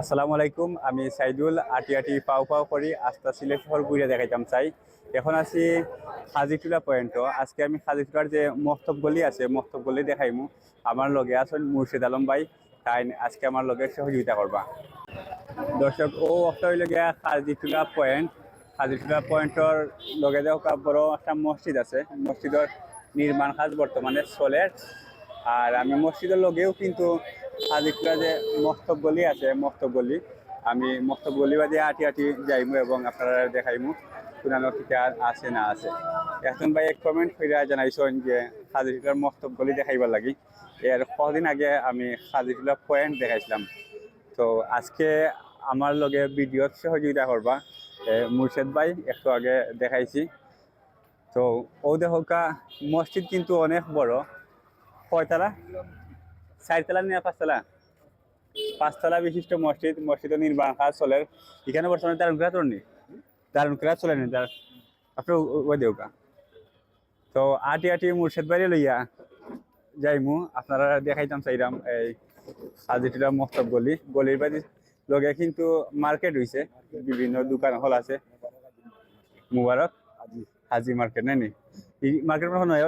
আসসালামু আলাইকুম, আমি সাইদুল আটি আটি পাও পাও করি, আস্তা সিলেট শহর ঘুরে দেখাইতাম চাই। এখন আছি হাজিটুলা পয়েন্টও আজকে আমি হাজিটুলার যে মস্তব গলি আছে মস্তব গলি দেখাইমু। আমার লগে আছেন মুর্শিদ আলম ভাই। তাই আজকে আমার লগে সহযোগিতা করবা। দর্শক, ও একটা হইল হাজিটুলা পয়েন্ট। হাজিটুলা পয়েন্টর লগে দেখা বড় একটা মসজিদ আছে। মসজিদের নির্মাণ কাজ বর্তমানে চলে। আর আমি মসজিদের লগেও কিন্তু হাজিরপুরা যে মস্তব গলি আছে মস্তব গলি আমি মস্তব গলি বাদে আটি আটি যাইমু এবং আপনারা দেখাইমু, পুরানো কিতা আছে না আছে। এখন ভাই এক কমেন্ট কইরা জানাইছেন যে হাজিরপুরার মস্তব গলি দেখাইবার লাগি। এর কদিন আগে আমি হাজিরপুরা পয়েন্ট দেখাইছিলাম। তো আজকে আমার লগে ভিডিওত সহযোগিতা করবা মুর্শেদ ভাই একটু আগে দেখাইছি। তো ও দেখা মসজিদ কিন্তু অনেক বড়। কয়তলা? চারতলা না পাঁচতলা? পাঁচতলা বিশিষ্ট মসজিদ মসজিদের নির্মাণ কাজ চলে। এখানে বর্তমানে দারুণ ক্লাস চলেনি দারুণ ক্লাস চলে নি তার আপনার ওই দেউকা তো আটি আটি মুর্শেদ বাড়ি লইয়া যাইমু। আপনারা দেখাইতাম চাইরাম এই হাজিটিলা মস্তব গলি। গলির বাড়ি লগে কিন্তু মার্কেট হইছে। বিভিন্ন দোকান হল আছে। মুবারক। হাজি মার্কেট, নাইনি? এই মার্কেট মনে হয়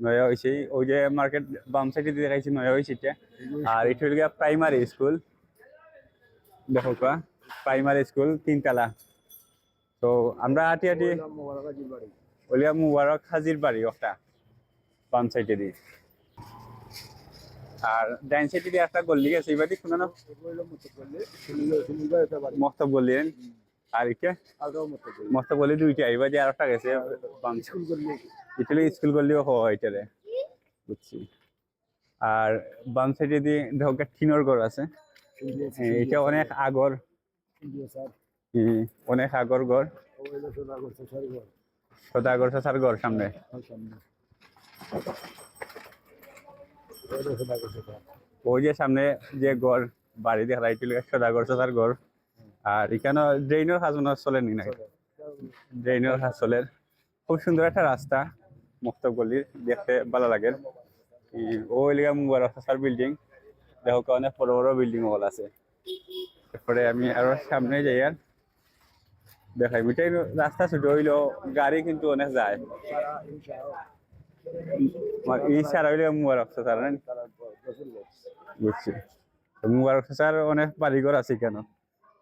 নয়া হয়েছে ওই যে মার্কেট বাম সাইডে দেখাইছি নয়া হয়েছে এটা। আর এটা হলো প্রাইমারি স্কুল দেখো প্রাইমারি স্কুল তিনতলা। তো আমরা আটি আটি ওলিয়া মুবারক হাজির বাড়ি একটা, বাম সাইডে দিয়ে। আর ডাইন সাইডে দিয়ে একটা গল্লি গেছে এবার শুনে না মস্ত বললেন আর ইকে মস্ত বলি দুইটা এবার যে আর একটা গেছে ইটালি স্কুল করলেও হয় এটারে বুঝছি। আর বাম সাইডে দিয়ে ঢোকা টিনর ঘর আছে। হ্যাঁ, এটা অনেক আগর। হুম, অনেক আগর ঘর। সদাগর চাচার ঘর। সামনে। ওই যে সামনে যে ঘর বাড়ি দেখা এটা সদাগর চাচার ঘর। আর এখানে মনে হয় চলেনি না ড্রেনের কাজ চলে খুব সুন্দর একটা রাস্তা মুক্ত গলির দেখতে ভালো লাগে। ওই লিগা মুবারক চাচার বিল্ডিং দেখো অনেক বড় বড় বিল্ডিং হল আছে। এরপরে আমি আরও সামনে যাই আর দেখাই। মিটাই রাস্তা ছোট হইলেও গাড়ি কিন্তু অনেক যায়। এই সারা হইলে মুবারক চাচার বুঝছি। তো মুবারক চাচার অনেক বাড়িঘর আছে কেন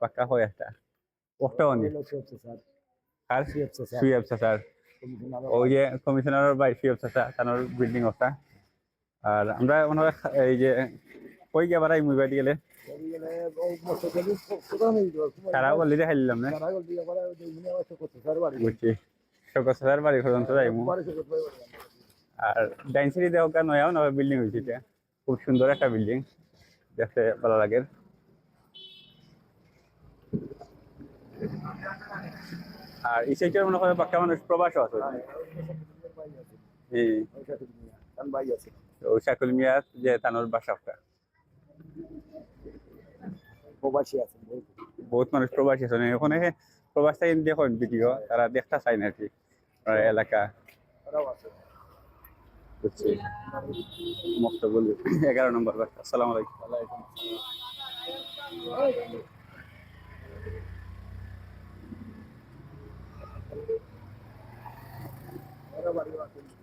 পাক্কা হয় একটা। ওটা অনেক আর? সুয়েব চাচার ওই যে কমিশনারের বাড়ি সুয়েব চাচা তানোর বিল্ডিং ওটা। আর আমরা ওনারা এই যে কই গিয়ে বাড়াই মুই বাড়ি গেলে? সারা বললি দেখাই দিলাম না? বুঝছি। শকত চাচার বাড়ি পর্যন্ত যাইমু। আর ডাইন সাইডে দেওয়া নয় বিল্ডিং হয়েছে এটা। খুব সুন্দর একটা বিল্ডিং দেখতে ভালো লাগে। আর এই সাইডের মনে করে পাক্কা মানুষ প্রবাসও আছে। ওই শাকুল মিয়া যে তানোর বাসাটা প্রবাসী বহুত। মানুষ প্রবাসী আছে। ওখানে প্রবাস থেকে দেখুন ভিডিও তারা দেখতে চায় না আর কি। আপনার এলাকা। এগারো নম্বর বাস। আসসালামু আলাইকুম।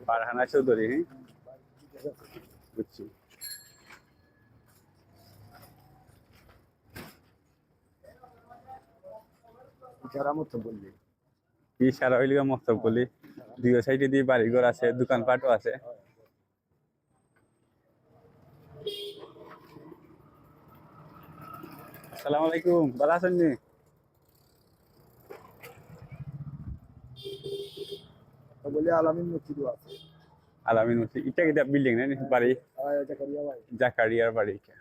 ফারহানা চৌধুরী হ্যাঁ? বুঝছি। বললি। হইলি মস্ত বলি দুই সাইডে দিয়ে বাড়িঘর আছে দোকানপাটও আছে। আসসালামু আলাইকুম ভালো আছেন নি? বলে আলামিন মসজিদও আছে। আলামিন মসজিদ ইটা কিটা বিল্ডিং না বাড়ি? আর এটা করিয়া জাকারিয়ার বাড়ি এটা।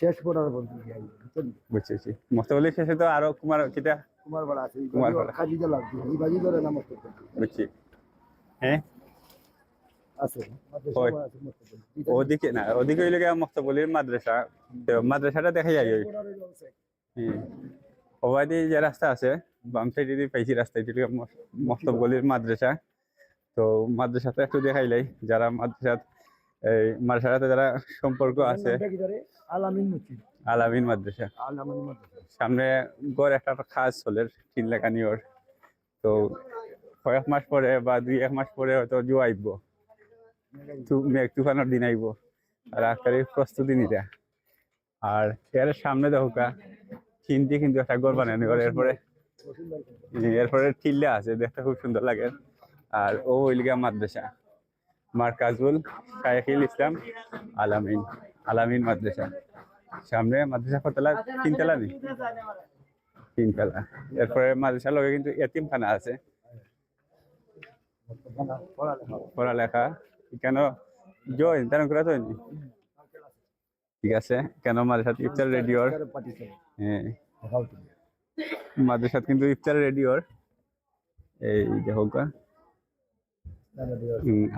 শেষ করার বলতে বুঝছি শেষে তো আরও কুমার কিটা? কুমার বাড়া আছে কুমার। কাজিদা লাগবে এই বাজি ধরে না বুঝছি। হ্যাঁ? আছে ওদিকে না ওদিকে মস্তবলির মাদ্রাসা মাদ্রাসাটা দেখা যায় ওই ওবাদি যে রাস্তা আছে বাম সাইডে দিয়ে পাইছি রাস্তা এটি মস্তবলির মাদ্রাসা। তো মাদ্রাসাতে একটু দেখাইলাই যারা মাদ্রাসাত এই মাদ্রাসাতে যারা সম্পর্ক আছে? আলামিন মাদ্রাসা। সামনে গড় একটা খাস চলে তিন লেখানি ওর। তো কয়েক মাস পরে বা দুই এক মাস পরে হয়তো জো আইব। মেঘ তুফানোর দিন আইব। আর আকারের প্রস্তুতি নিতে। আর এর সামনে দেখো চিনতে কিন্তু একটা গড় বানানো ওর এরপরে এরপরে টিল্লা আছে দেখতে খুব সুন্দর লাগে। আর ও ওইলিগা মাদ্রাসা। মার্কাজুল শাইখুল ইসলাম আলামিন আলামিন মাদ্রাসা। সামনে মাদ্রাসা কতলা তিনতলা নেই তিনতলা। এরপরে মাদ্রাসার লগে কিন্তু এতিমখানা আছে। পড়ালেখা। কেন জয় তেন করে তো ঠিক আছে। কেন মাদ্রাসাত ইফতার রেডিওর হ্যাঁ। মাদ্রাসাত কিন্তু ইফতার রেডিওর এই দেখো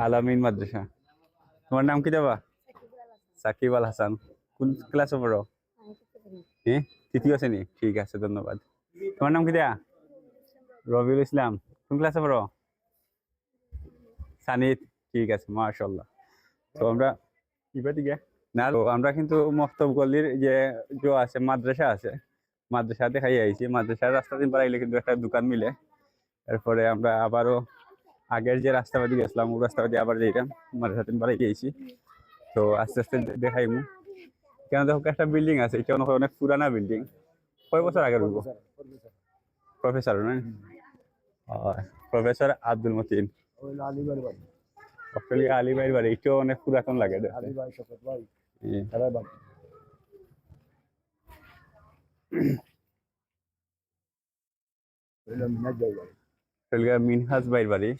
আলামিন মাদ্রাসা। তোমার নাম কি দেবা? সাকিব আল হাসান। কোন ক্লাসে পড়ো? হ্যাঁ তৃতীয় শ্রেণি। ঠিক আছে ধন্যবাদ। তোমার নাম কি দেয়া? রবিউল ইসলাম। কোন ক্লাসে পড়ো? সানিদ ঠিক আছে মাশাল্লাহ তো আমরা কিবা দিকে না তো আমরা কিন্তু মক্তব গলির যে যে আছে মাদ্রাসা আছে মাদ্রাসা দেখাই আইছি। মাদ্রাসার রাস্তা দিন পারাইলে কিন্তু একটা দোকান মিলে। এরপরে আমরা আবারও আগের যে রাস্তা রাস্তাবাদি গেছিলাম ওই রাস্তাবাদি আবার যেতাম মাদ্রাসা দিন পারাই গেছি তো আস্তে আস্তে দেখাইমু। কেন দেখো একটা বিল্ডিং আছে এটা অনেক পুরানা বিল্ডিং। কয় বছর আগে রইব প্রফেসর না? প্রফেসর আব্দুল মতিন। অস্ট্রেলিয়া আলিবাইর বাড়ি। এটাও অনেক পুরাতন লাগে দেখতে। আলী ভাই শপথ ভাই হুম। তারা বাড়ি হইল মিনাজ ভাই বাড়ি অস্ট্রেলিয়া মিনহাজ বাইর বাড়ি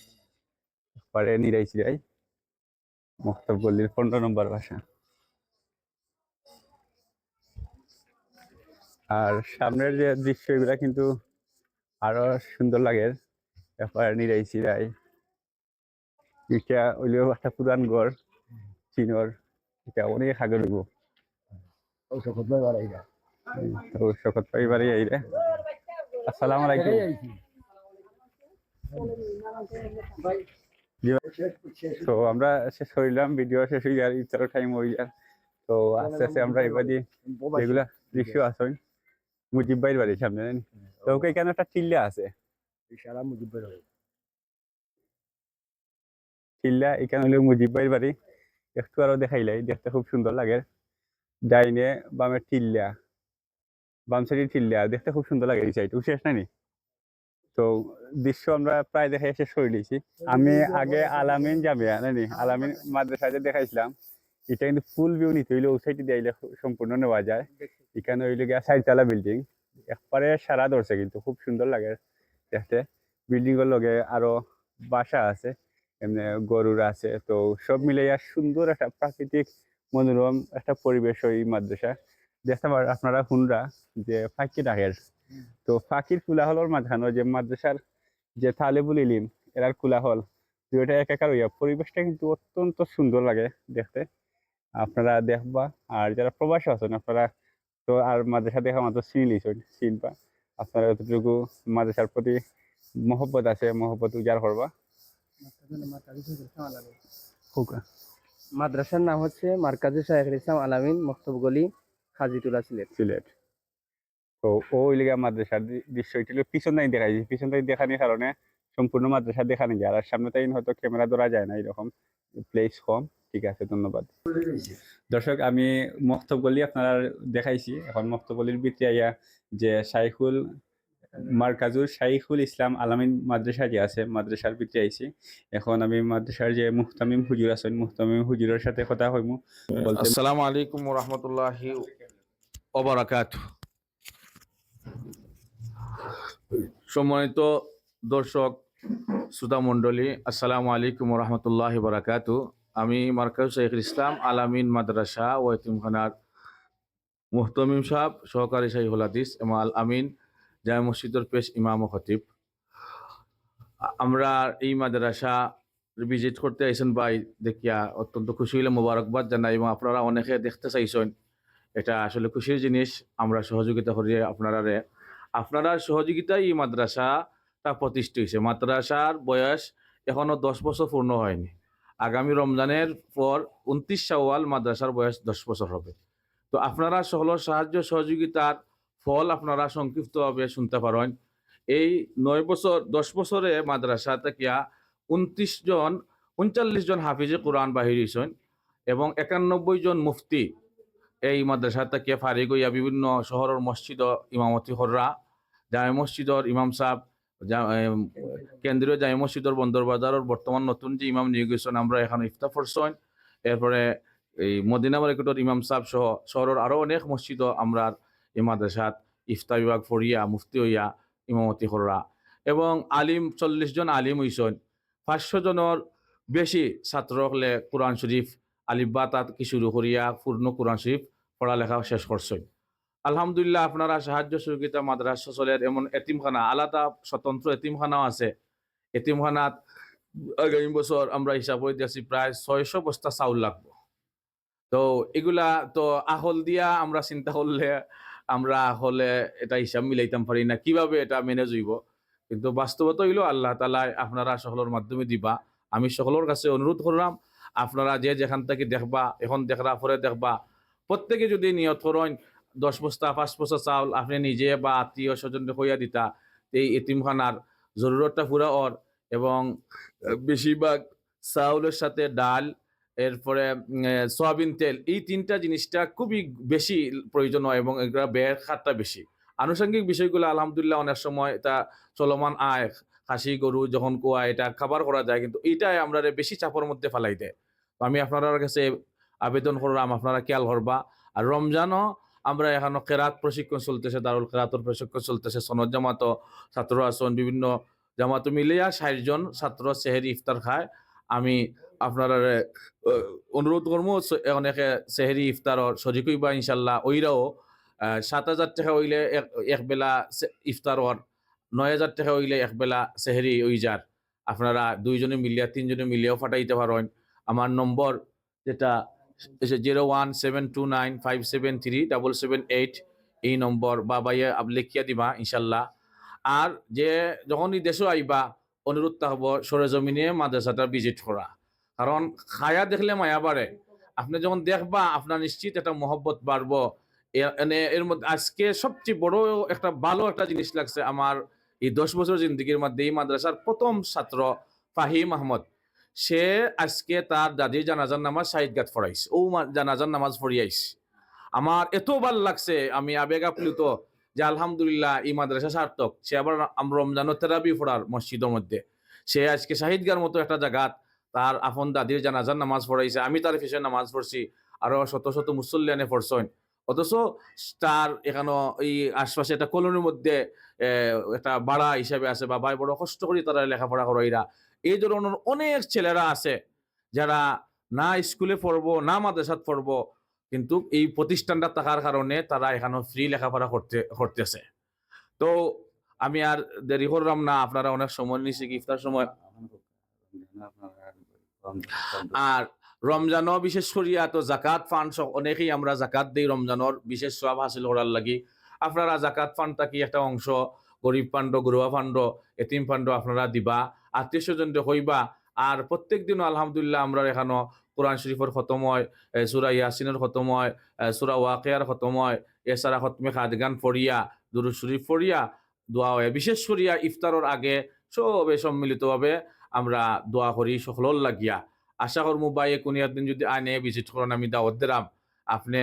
পরে নিরাই চিরাই মক্তব গল্লির পনেরো নম্বর বাসা আর সামনের যে দৃশ্য এগুলা কিন্তু আরও সুন্দর লাগে এরপরে নিরাই চিরাই এটা হইলেও একটা পুরান ঘর চিনর এটা অনেক আগে রইব। আসসালামু আলাইকুম। তো আমরা শেষ করিলাম ভিডিও শেষ হয়ে যার ইফতার টাইম হয়ে যার তো আস্তে আস্তে আমরা এবারে যেগুলা দৃশ্য আছে মুজিব ভাইয়ের বাড়ির সামনে জানি। তো ওকে এখানে একটা টিল্লা আছে। টিল্লা এখানে হলো মুজিব ভাইয়ের বাড়ি। একটু আরও দেখাইলাই দেখতে খুব সুন্দর লাগে। ডাইনে বামে টিল্লা, বাম সাইডে টিল্লা, দেখতে খুব সুন্দর লাগে এই সাইড শেষ নানি তো দৃশ্য আমরা প্রায় দেখে শেষ করে দিয়েছি। আমি আগে আলামিন জামিয়া, নানি? আলামিন মাদ্রাসাতে দেখাইছিলাম, এটা কিন্তু ফুল ভিউ নিতে হইলে ওই সাইডে দিলে সম্পূর্ণ নেওয়া যায়। এখানে হইলে গিয়া চারতলা বিল্ডিং একবারে সারা ধরছে কিন্তু, খুব সুন্দর লাগে দেখতে। বিল্ডিং এর লগে আরও বাসা আছে। এমনি গরুর আছে। তো সব মিলাইয়া সুন্দর একটা প্রাকৃতিক মনোরম একটা পরিবেশ ওই মাদ্রাসা। দেখতে পার, আপনারা হুনরা যে ফাঁকি ডাকের তো ফাঁকির কুলাহলের মাঝখানে যে মাদ্রাসার যে তালেবুল ইলিম, এরার কুলাহল, দুইটা একাকার হইয়া পরিবেশটা কিন্তু অত্যন্ত সুন্দর লাগে দেখতে। আপনারা দেখবা, আর যারা প্রবাসী আছেন আপনারা তো আর মাদ্রাসা দেখা মাত্র চিনিলিছেন চিনবা। আপনারা যতটুকু মাদ্রাসার প্রতি মহব্বত আছে, মহব্বত উজাড় করবা। মাদ্রাসার নাম হচ্ছে মার্কাজে শাহেখুল ইসলাম আলামিন মক্তবগলি খাজিতুলা সিলেট। সিলেট। তো ওই লিগা মাদ্রাসার দৃশ্য এটা পিছন তাই দেখাইছি পিছন তাই দেখানোর কারণে সম্পূর্ণ মাদ্রাসা দেখানো যায়। আর সামনে তাই হয়তো ক্যামেরা ধরা যায় না এরকম। প্লেস কম। ঠিক আছে, ধন্যবাদ। দর্শক, আমি মক্তবগলি আপনারা দেখাইছি। এখন মক্তবগলির ভিতরে আইয়া যে শাইখুল মার্কাজুর শাইখুল ইসলাম আলামিন মাদ্রাসা যে আছে, মাদ্রাসার ভিতরে আইছি। এখন আমি মাদ্রাসার যে মুহতামিম হুজুর আছেন, মুহতামিম হুজুরের সাথে কথা হইমু। আসসালামু আলাইকুম রহমতুল্লাহি অবরাকাত সম্মানিত দর্শক, শ্রোতা মণ্ডলী, আসসালামু আলাইকুম রহমতুল্লাহ বারাকাতু আমি মার্কাজ শেখুল ইসলাম আলামিন মাদ্রাসা ও এতিমখানার মুহতমিম সাহেব, সহকারী শাহিহুল হাদিস এবং আল আমিন। জামা মসজিদের পেশ ইমাম খতিব। আমরা এই মাদ্রাসা ভিজিট করতে আইসেন ভাই, দেখিয়া অত্যন্ত খুশি হইলে মোবারকবাদ জানাই। এবং আপনারা অনেকে দেখতে চাইছেন, এটা আসলে খুশির জিনিস, আমরা সহযোগিতা করি আপনারা আপনারা সহযোগিতায় এই মাদ্রাসাটা প্রতিষ্ঠিত হয়েছে মাদ্রাসার বয়স এখনও দশ বছর পূর্ণ হয়নি। আগামী রমজানের পর উনত্রিশ সাওয়াল মাদ্রাসার বয়স দশ বছর হবে। তো আপনারা সকলের সাহায্য, সহযোগিতার ফল আপনারা সংক্ষিপ্তভাবে শুনতে পারেন। এই নয় বছর, দশ বছরে মাদ্রাসা থেকে উনত্রিশ জন, উনচল্লিশ জন হাফিজে কোরআন বাহির হয়েছেন এবং একানব্বই জন মুফতি এই মাদ্রাসা থেকে ফারিগ হইয়া বিভিন্ন শহরের মসজিদ ইমামতি হররা, জামে মসজিদর ইমাম সাহ কেন্দ্রীয় জামে মসজিদর বন্দরবাজারের বর্তমান নতুন যে ইমাম নিয়োগ হয়েছেন, আমরা এখন ইফতা ফরসন এরপরে এই মদিনা মার্কেটর ইমাম সাহ সহ শহরের আরও অনেক মসজিদ আমরা এই মাদ্রাসাত ইফতা বিভাগ ফরিয়া মুফতি হইয়া, ইমামতি হররা এবং আলিম চল্লিশ জন আলিম হইছেন পাঁচশো জনের বেশি হলে কোরআন শরীফ আলিব্বা তাত কি শুরু করিয়া পূর্ণ কোরআন শরীফ পড়ালেখা শেষ করছেন আলহামদুলিল্লাহ আপনারা সাহায্য সহযোগিতা মাদ্রাসা চলের এমন এতিমখানা, আলাদা স্বতন্ত্র এতিমখানাও আছে। এতিমখানাত আগামী বছর আমরা হিসাব করে দিয়েছি প্রায় ছয়শো বস্তা চাউল লাগবো। তো এগুলা তো আহল দিয়া আমরা চিন্তা করলে আমরা হলে এটা হিসাব মিলাইতাম পারি না, কীভাবে এটা ম্যানেজ হইব কিন্তু বাস্তবতা হইল, আল্লাহ তালা আপনারা সকলের মাধ্যমে দিবা। আমি সকলের কাছে অনুরোধ করলাম, আপনারা যে যেখান থেকে দেখবা, এখন দেখরা পরে দেখবা। প্রত্যেকে যদি নিয়ত করেন, দশ বস্তা, পাঁচ বস্তা চাউল আপনি নিজে বা আত্মীয় স্বজন হইয়া দিতা, এই এতিমখানার জরুরতটা পুরা ওর এবং বেশিরভাগ চাউলের সাথে ডাল এরপরে সয়াবিন তেল, এই তিনটা জিনিসটা খুবই বেশি প্রয়োজন হয় এবং এগুলা ব্যয়ের খাতটা বেশি। আনুষঙ্গিক বিষয়গুলো, আলহামদুলিল্লাহ, অনেক সময় এটা চলমান আয়, খাসি, গরু, যখন কোয়া, এটা খাবার করা যায়, কিন্তু এইটাই আমরা বেশি চাপের মধ্যে ফেলাই দেয়। তো আমি আপনার কাছে আবেদন করলাম, আপনারা খেয়াল করবা। আর রমজানও আমরা এখনও কেরাত প্রশিক্ষণ চলতেছে, দারুল কেরাতর প্রশিক্ষণ চলতেছে, সনদ জামাত, ছাত্র আসন, বিভিন্ন জামাত মিলিয়া ষাট জন ছাত্র সেহেরি ইফতার খায়। আমি আপনার অনুরোধ করব অনেকে সেহেরি ইফতারর শরিক হইবা ইনশাল্লাহ। ওইরাও সাত হাজার টাকা হইলে এক- একবেলা সে- ইফতারর নয় হাজার টাকা হইলে একবেলা সেহেরি ওই যার। আপনারা দুইজনে মিলিয়া, তিনজনে মিলিয়াও ফাটাইতে পারেন। আমার নম্বর যেটা zero one seven two nine five seven three double seven eight, এই নম্বর বা বাইয়ে লিখিয়া দিবা ইনশাল্লাহ। আর যে, যখনই দেশও আইবা, অনুরোধ হব সরেজমিনে মাদ্রাসাটা ভিজিট করা। কারণ খায়া দেখলে মায়া বাড়ে। আপনি যখন দেখবা, আপনার নিশ্চিত একটা মহব্বত বাড়বো। এর মধ্যে আজকে সবচেয়ে বড় একটা ভালো একটা জিনিস লাগছে আমার এই দশ বছর জিন্দগির মধ্যে এই মাদ্রাসার প্রথম ছাত্র ফাহিম আহমদ। সে আজকে তার দাদির জানাজার নামাজ শাহিদগাত ফরাইছে ও জানাজার নামাজ ফরিয়াইছে আমার এত ভালো লাগছে, আমি আবেগ আপ্লুত যে আলহামদুলিল্লাহ এই মাদ্রাসা সার্থক। সে আবার রমজানের তেরাবি ফোড়ার মসজিদের মধ্যে। সে আজকে শাহিদগার মতো একটা জায়গাত তার আপন দাদির জানাজার নামাজ পড়াইছে আমি তার পিছনে নামাজ পড়ছি আরও শত শত মুসল্লিয়ানে পড়ছেন অথচ তার এখানে এই আশপাশে একটা কলোনির মধ্যে একটা বাড়া হিসাবে আছে বা ভাই বড় কষ্ট করে তারা লেখাপড়া করাইরা এই ধরনের অনেক ছেলেরা আছে যারা না স্কুলে পড়ব না মাদ্রাসাত পড়ব কিন্তু এই প্রতিষ্ঠানটা থাকার কারণে তারা এখানে ফ্রি লেখাপড়া করতে করতেছে তো আমি আর দেরি করলাম না, আপনারা অনেক সময় কি ইফতার সময়? আর রমজানও বিশেষ করিয়া তো জাকাত ফান্ড অনেকেই আমরা জাকাত দিই রমজানর। বিশেষ সব হাসিল করার লাগি। আপনারা জাকাত ফান্ডটা কি একটা অংশ? গরিব ফান্ড গরুয়া ফান্ড এতিম ফান্ড আপনারা দিবা। আত্মীয় স্বজন হইবা। আর প্রত্যেক দিনও আলহামদুলিল্লাহ আমরা এখানো কোরআন শরীফের খতম হয় সুরা ইয়াসিনের খতম হয় সুরা ওয়াকিয়ার খতম হয়, এছাড়া খতমে খাদগান ফরিয়া দুরু শরীফ ফরিয়া দোয়া হয়। বিশেষ করিয়া ইফতারের আগে সবে সম্মিলিতভাবে আমরা দোয়া করি, সকলর লাগিয়া। আশা করব বাই কোনিয়ার দিন যদি আনে ভিজিট করেন, আমি দাওয়াত দিলাম। আপনি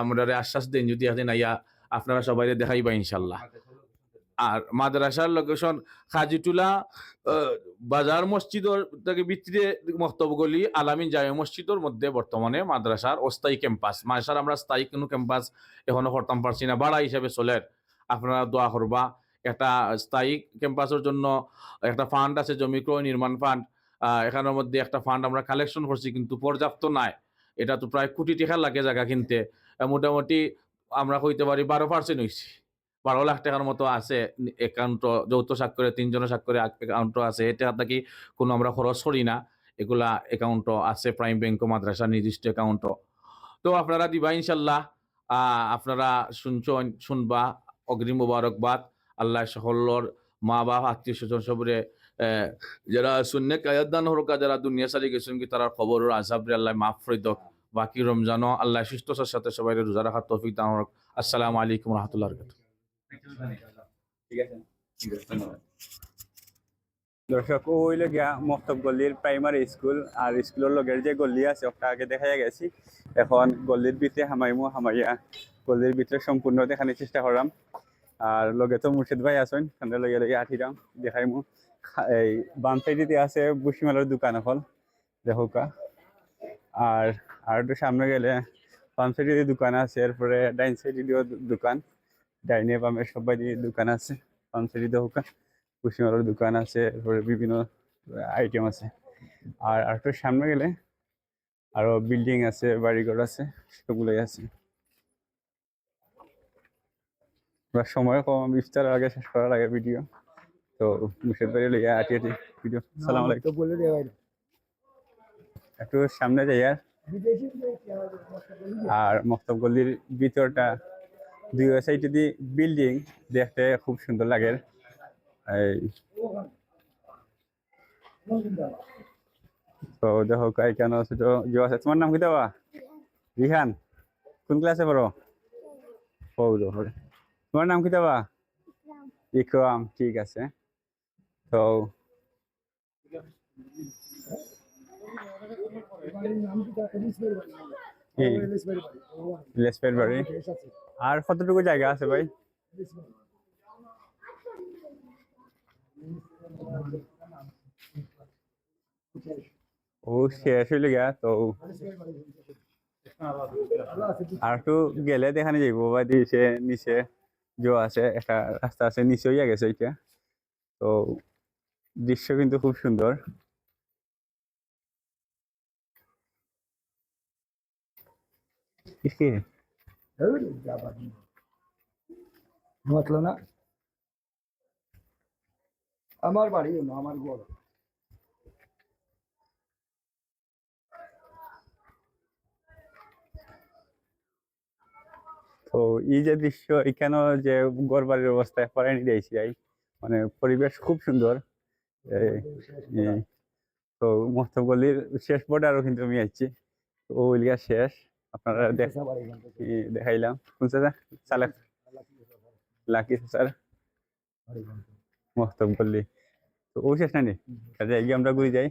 আমরা আশ্বাস দিন, যদি এখন আইয়া আপনারা সবাই দেখাইবা, ইনশাল্লাহ। আর মাদ্রাসার লোকেশন খাজিটুলা বাজার মসজিদর থেকে ভিতরে মক্তব গলি, আলামিন জামে মসজিদর মধ্যে বর্তমানে মাদ্রাসার অস্থায়ী ক্যাম্পাস মাদ্রাসার আমরা স্থায়ী কোনো ক্যাম্পাস এখনও করতাম পারছি না। ভাড়া হিসাবে চলে আপনারা দোয়া করবা। একটা স্থায়ী ক্যাম্পাসের জন্য একটা ফান্ড আছে জমি ক্রয় নির্মাণ ফান্ড এখানের মধ্যে একটা ফান্ড আমরা কালেকশন করছি, কিন্তু পর্যাপ্ত নাই। এটা তো প্রায় কোটি টাকা লাগে জায়গা কিনতে। মোটামুটি আমরা কইতে পারি বারো পার্সেন্ট হয়েছি বারো লাখ টাকার মতো আছে একাউন্ট যৌথ স্বাক্ষরে তিনজনের স্বাক্ষরে একাউন্ট আছে। এটা নাকি কোনো আমরা খরচ করি না। এগুলা একাউন্ট আছে প্রাইম ব্যাংক মাদ্রাসা নির্দিষ্ট একাউন্ট তো আপনারা দিবা ইনশাল্লাহ। আপনারা শুনছেন শুনবা। অগ্রিম মুবারকবাদ। আল্লাহ সকলের মা বাপ আত্মীয় স্বজন সবরে যারা শূন্য কায়াদান হরকা, যারা দুনিয়া সারি গেছেন কি তারা খবর আজাব রে আল্লাহ মাফ করে দক বাকি রমজানও আল্লাহ সুস্থতার সাথে সবাই রোজা রাখার তৌফিক দান হরক আসসালামু আলাইকুম রহমতুল্লাহ ঠিক আছে। দর্শক ও হইল গিয়া মক্তব গল্লির প্রাইমারি স্কুল আর স্কুলের লগের যে গল্লি আছে, ওটা আগে দেখা গেছি। এখন গল্লির ভিতরে হামাইমু, হামাইয়া গল্লির ভিতরে সম্পূর্ণ দেখানোর চেষ্টা করলাম। আর লগে তো মুর্শিদ ভাই আছেন খান্ডে লগে লগে আঠিরাম দেখাইমু খা- এই বাম সাইডে আছে বুসিমালার দোকান এখন দেখোকা আর আর একটু সামনে গেলে বাম সাইডে দোকান আছে, এরপরে ডাইন সাইডেও দোকান। ডাইনে বামে সবাই দোকান আছে, বাম সাইডে দেখোকা কুশিমালার দোকান আছে, এরপরে বিভিন্ন আইটেম আছে। আর আরেকটু সামনে গেলে আরও বিল্ডিং আছে, বাড়িঘর আছে সেগুলোই আছে। এবার সময় কম ইফতারের আগে শেষ করার আগে ভিডিও তো মুর্শিদ বাড়ি লইয়া আটি আটি ভিডিও সালাম আলাইকুম। বলে দেওয়া একটু সামনে যাই আর। আর মক্তব গল্লির ভিতরটা দুই সাইডে দিয়ে বিল্ডিং দেখতে খুব সুন্দর লাগে। এই তো দেখো কাই কেন ছোট যে আছে। তোমার নাম কি দেওয়া? রিহান। কোন ক্লাসে পড়ো? দেখো তোমার নাম কি দেওয়া ইকরাম। ঠিক আছে। তো আর কতটুকু জায়গা আছে ভাই? ও, শেষ হইলে গা তো আর একটু গেলে দেখানে যাইব বা দিছে নিচে যে আছে একটা রাস্তা আছে নিচে হইয়া গেছে এটা তো দৃশ্য কিন্তু খুব সুন্দর. আমার বাড়ি আমার ঘর। তো এই যে দৃশ্য এখানেও যে ঘর বাড়ির অবস্থায় পড়ানি দিয়েছি যাই মানে পরিবেশ খুব সুন্দর। তো মস্তব গলির শেষ বর্ডারও কিন্তু আমি আইছি। তো ওইলিয়া শেষ। আপনারা। এই দেখাইলাম। কোন স্যার? Lucky sir. গল্লি তো ও শেষ নানি কাজে এগিয়ে আমরা ঘুরে যাই।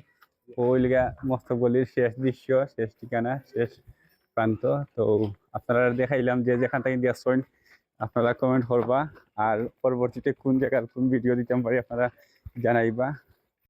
ওই লিগা মস্তব গল্লির শেষ দৃশ্য শেষ ঠিকানা শেষ প্রান্ত তো আপনারা দেখাইলাম যে যেখান থেকে দেখছেন আপনারা কমেন্ট করবা। আর পরবর্তীতে কোন জায়গার কোন ভিডিও দিতে পারি আপনারা জানাইবা।